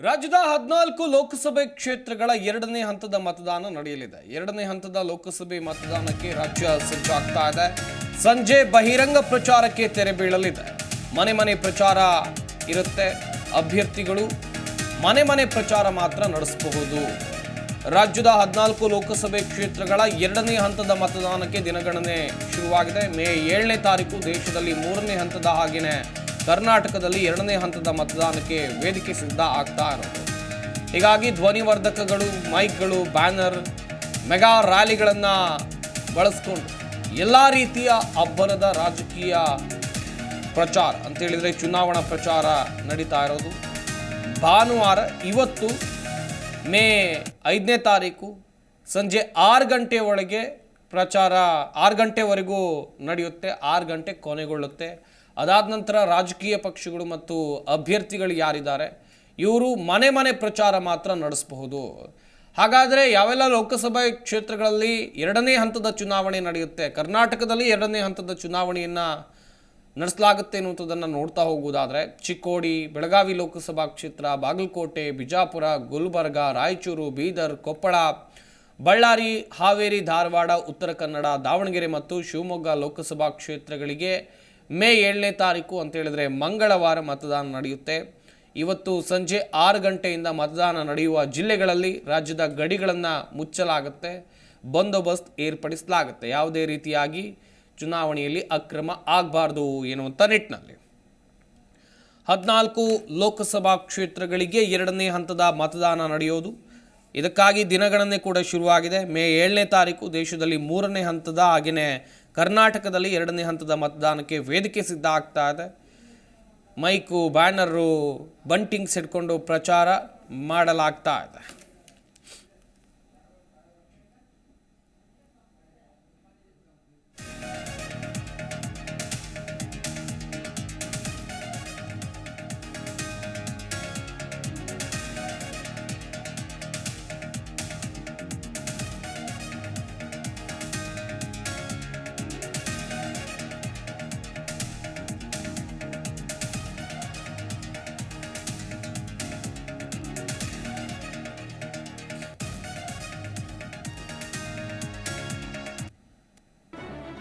ರಾಜ್ಯದ ಹದಿನಾಲ್ಕು ಲೋಕಸಭೆ ಕ್ಷೇತ್ರಗಳ ಎರಡನೇ ಹಂತದ ಮತದಾನ ನಡೆಯಲಿದೆ. ಎರಡನೇ ಹಂತದ ಲೋಕಸಭೆ ಮತದಾನಕ್ಕೆ ರಾಜ್ಯ ಸಜ್ಜಾಗ್ತಾ ಇದೆ. ಸಂಜೆ ಬಹಿರಂಗ ಪ್ರಚಾರಕ್ಕೆ ತೆರೆ ಬೀಳಲಿದೆ. ಮನೆ ಮನೆ ಪ್ರಚಾರ ಇರುತ್ತೆ. ಅಭ್ಯರ್ಥಿಗಳು ಮನೆ ಮನೆ ಪ್ರಚಾರ ಮಾತ್ರ ನಡೆಸಬಹುದು. ರಾಜ್ಯದ ಹದಿನಾಲ್ಕು ಲೋಕಸಭೆ ಕ್ಷೇತ್ರಗಳ ಎರಡನೇ ಹಂತದ ಮತದಾನಕ್ಕೆ ದಿನಗಣನೆ ಶುರುವಾಗಿದೆ. ಮೇ ಏಳನೇ ತಾರೀಕು ದೇಶದಲ್ಲಿ ಮೂರನೇ ಹಂತದ ಹಾಗೆಯೇ ಕರ್ನಾಟಕದಲ್ಲಿ ಎರಡನೇ ಹಂತದ ಮತದಾನಕ್ಕೆ ವೇದಿಕೆ ಸಿದ್ಧ ಆಗ್ತಾ ಇರೋದು. ಹೀಗಾಗಿ ಧ್ವನಿವರ್ಧಕಗಳು, ಮೈಕ್ಗಳು, ಬ್ಯಾನರ್, ಮೆಗಾ ರ್ಯಾಲಿಗಳನ್ನು ಬಳಸ್ಕೊಂಡು ಎಲ್ಲ ರೀತಿಯ ಅಬ್ಬರದ ರಾಜಕೀಯ ಪ್ರಚಾರ ಅಂತೇಳಿದರೆ ಚುನಾವಣಾ ಪ್ರಚಾರ ನಡೀತಾ ಇರೋದು. ಭಾನುವಾರ ಇವತ್ತು ಮೇ ಐದನೇ ತಾರೀಕು ಸಂಜೆ ಆರು ಗಂಟೆ ಒಳಗೆ ಪ್ರಚಾರ ಆರು ಗಂಟೆವರೆಗೂ ನಡೆಯುತ್ತೆ, ಆರು ಗಂಟೆ ಕೊನೆಗೊಳ್ಳುತ್ತೆ. ಅದಾದ ನಂತರ ರಾಜಕೀಯ ಪಕ್ಷಗಳು ಮತ್ತು ಅಭ್ಯರ್ಥಿಗಳು ಯಾರಿದ್ದಾರೆ, ಇವರು ಮನೆ ಮನೆ ಪ್ರಚಾರ ಮಾತ್ರ ನಡೆಸಬಹುದು. ಹಾಗಾದರೆ ಯಾವೆಲ್ಲ ಲೋಕಸಭಾ ಕ್ಷೇತ್ರಗಳಲ್ಲಿ ಎರಡನೇ ಹಂತದ ಚುನಾವಣೆ ನಡೆಯುತ್ತೆ, ಕರ್ನಾಟಕದಲ್ಲಿ ಎರಡನೇ ಹಂತದ ಚುನಾವಣೆಯನ್ನು ನಡೆಸಲಾಗುತ್ತೆ ಅನ್ನುವಂಥದ್ದನ್ನು ನೋಡ್ತಾ ಹೋಗುವುದಾದರೆ, ಚಿಕ್ಕೋಡಿ, ಬೆಳಗಾವಿ ಲೋಕಸಭಾ ಕ್ಷೇತ್ರ, ಬಾಗಲಕೋಟೆ, ಬಿಜಾಪುರ, ಗುಲ್ಬರ್ಗ, ರಾಯಚೂರು, ಬೀದರ್, ಕೊಪ್ಪಳ, ಬಳ್ಳಾರಿ, ಹಾವೇರಿ, ಧಾರವಾಡ, ಉತ್ತರ ಕನ್ನಡ, ದಾವಣಗೆರೆ ಮತ್ತು ಶಿವಮೊಗ್ಗ ಲೋಕಸಭಾ ಕ್ಷೇತ್ರಗಳಿಗೆ ಮೇ ಏಳನೇ ತಾರೀಕು ಅಂತ ಹೇಳಿದ್ರೆ ಮಂಗಳವಾರ ಮತದಾನ ನಡೆಯುತ್ತೆ. ಇವತ್ತು ಸಂಜೆ ಆರು ಗಂಟೆಯಿಂದ ಮತದಾನ ನಡೆಯುವ ಜಿಲ್ಲೆಗಳಲ್ಲಿ ರಾಜ್ಯದ ಗಡಿಗಳನ್ನು ಮುಚ್ಚಲಾಗುತ್ತೆ. ಬಂದೋಬಸ್ತ್ ಏರ್ಪಡಿಸಲಾಗುತ್ತೆ. ಯಾವುದೇ ರೀತಿಯಾಗಿ ಚುನಾವಣೆಯಲ್ಲಿ ಅಕ್ರಮ ಆಗಬಾರ್ದು ಎನ್ನುವಂಥ ನಿಟ್ಟಿನಲ್ಲಿ. ಹದಿನಾಲ್ಕು ಲೋಕಸಭಾ ಕ್ಷೇತ್ರಗಳಿಗೆ ಎರಡನೇ ಹಂತದ ಮತದಾನ ನಡೆಯೋದು. ಇದಕ್ಕಾಗಿ ದಿನಗಣನೆ ಕೂಡ ಶುರುವಾಗಿದೆ. ಮೇ ಏಳನೇ ತಾರೀಕು ದೇಶದಲ್ಲಿ ಮೂರನೇ ಹಂತದ ಹಾಗೆಯೇ ಕರ್ನಾಟಕದಲ್ಲಿ ಎರಡನೇ ಹಂತದ ಮತದಾನಕ್ಕೆ ವೇದಿಕೆ ಸಿದ್ಧ ಆಗ್ತಾ ಇದೆ. ಮೈಕು, ಬ್ಯಾನರು, ಬಂಟಿಂಗ್ಸ್ ಇಟ್ಕೊಂಡು ಪ್ರಚಾರ ಮಾಡಲಾಗ್ತಾ ಇದೆ.